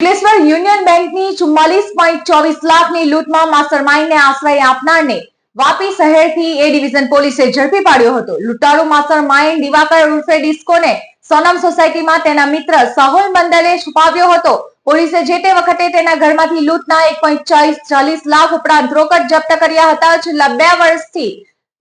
Ankleshwar union બેંકની ચુમ્માલીસ point ચોવીસ લાખની લૂંટમાં માસ્ટરમાઇન્ડને આશ્રય આપનારને વાપી શહેરથી એ ડિવિઝન પોલીસે ઝડપી પાડ્યો હતો. લૂંટારૂ માસ્ટરમાઇન્ડ દિવાકર ઉર્ફે ડિસ્કોને સોનમ સોસાયટીમાં તેના મિત્ર સાહુલ મંડલે છુપાવ્યો હતો. પોલીસે જે તે વખતે તેના ઘરમાંથી લૂંટના એક પોઈન્ટ ચાલીસ લાખ ઉપરાંત રોકડ જપ્ત કર્યા હતા. છેલ્લા બે વર્ષથી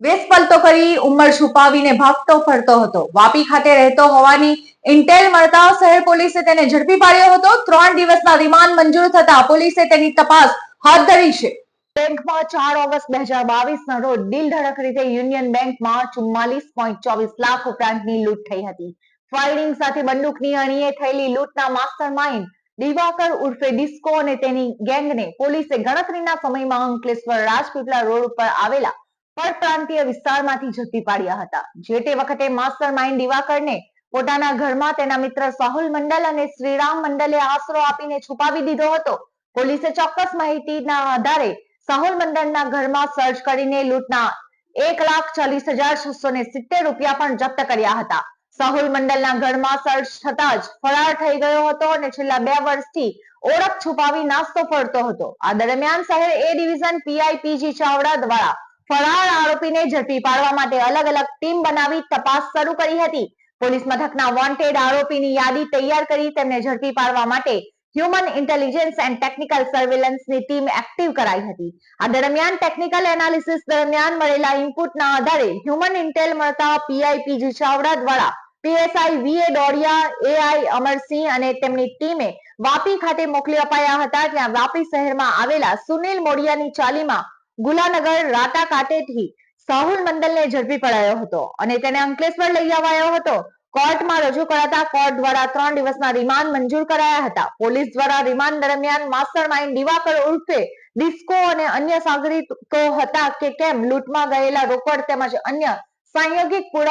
વેશ પલટો કરી, ઉંમર છુપાવીને ભાગતો ફરતો હતો. વાપી ખાતે રહેતો હોવાની ઇન્ટેલ મળતા શહેર પોલીસે તેને ઝડપી પાડ્યો હતો. ત્રણ દિવસના રિમાન્ડ મંજૂર થતા પોલીસે તેની તપાસ હાથ ધરી છે. બેંકમાં ચાર ઓગસ્ટ બે હજાર બાવીસ ના રોજ દિલ ધડક રીતે યુનિયન બેંકમાં ચુમ્માલીસ પોઈન્ટ ચોવીસ લાખ ઉપરાંતની લૂંટ થઈ હતી. ફાયરિંગ સાથે બંદૂકની અણીએ થયેલી લૂંટના માસ્ટર માઇન્ડ દિવાકર ઉર્ફે ડિસ્કો અને તેની ગેંગને પોલીસે ગણતરીના સમયમાં અંકલેશ્વર રાજપીપળા રોડ ઉપર આવેલા પરપ્રાંતીય વિસ્તારમાંથી ઝડપી પાડ્યા હતા. જે તે વખતે માસ્ટર માઇન્ડ દિવાકરને પોતાના ઘરમાં તેના મિત્ર સાહુલ મંડલ અને શ્રીરામ મંડલે આશરો આપીને છુપાવી દીધો હતો. પોલીસે ચોક્કસ માહિતીના આધારે સાહુલ મંડળના ઘરમાં સર્ચ કરીને લૂંટના એક લાખ ચાલીસ હજાર છસો ને સિત્તેર રૂપિયા પણ જપ્ત કર્યા હતા. સાહુલ મંડલના ઘરમાં સર્ચ થતા જ ફરાર થઈ ગયો હતો અને છેલ્લા બે વર્ષથી ઓળખ છુપાવી નાસ્તો ફરતો હતો. આ દરમિયાન શહેર A division PI PG Chavda દ્વારા ફરાર આરોપીને ઝડપી પાડવા માટે અલગ અલગ ટીમ બનાવી તપાસ શરૂ કરી હતી. પોલીસ મથકના વોન્ટેડ આરોપીની યાદી તૈયાર કરી તેમને ઝડપી પાડવા માટે હ્યુમન ઇન્ટેલિજન્સ એન્ડ ટેકનિકલ સર્વેલન્સની ટીમ એક્ટિવ કરાઈ હતી. આ દરમિયાન ટેકનિકલ એનાલિસિસ દરમિયાન મળેલા ઇનપુટના આધારે હ્યુમન ઇન્ટેલ મળતા પીઆઈપીજી ચાવડા દ્વારા PSI V A Dodiya AI Amarsingh અને તેમની ટીમે વાપી ખાતે મોકલી અપાયા હતા. ત્યાં વાપી શહેરમાં આવેલા સુનિલ મોડિયાની ચાલીમાં ગુલાનગર રાતા કાટેથી સાહુલ મંડલને ઝડપી પડાયો હતો અને તેને અંકલેશ્વર લઈ અવાયો હતો. કોર્ટમાં રજૂ કરાતા કોર્ટ દ્વારા ત્રણ દિવસના રિમાન્ડ મંજૂર કરાયા હતા. પોલીસ દ્વારા રિમાન્ડ દરમિયાન માસ્ટર માઇન્ડ દિવાકર ઉર્ફે ડિસ્કો અને અન્ય સાગરીતો હતા કે કેમ, લૂંટમાં ગયેલા રોકડ તેમજ અન્ય સંયોગિક પુરાવા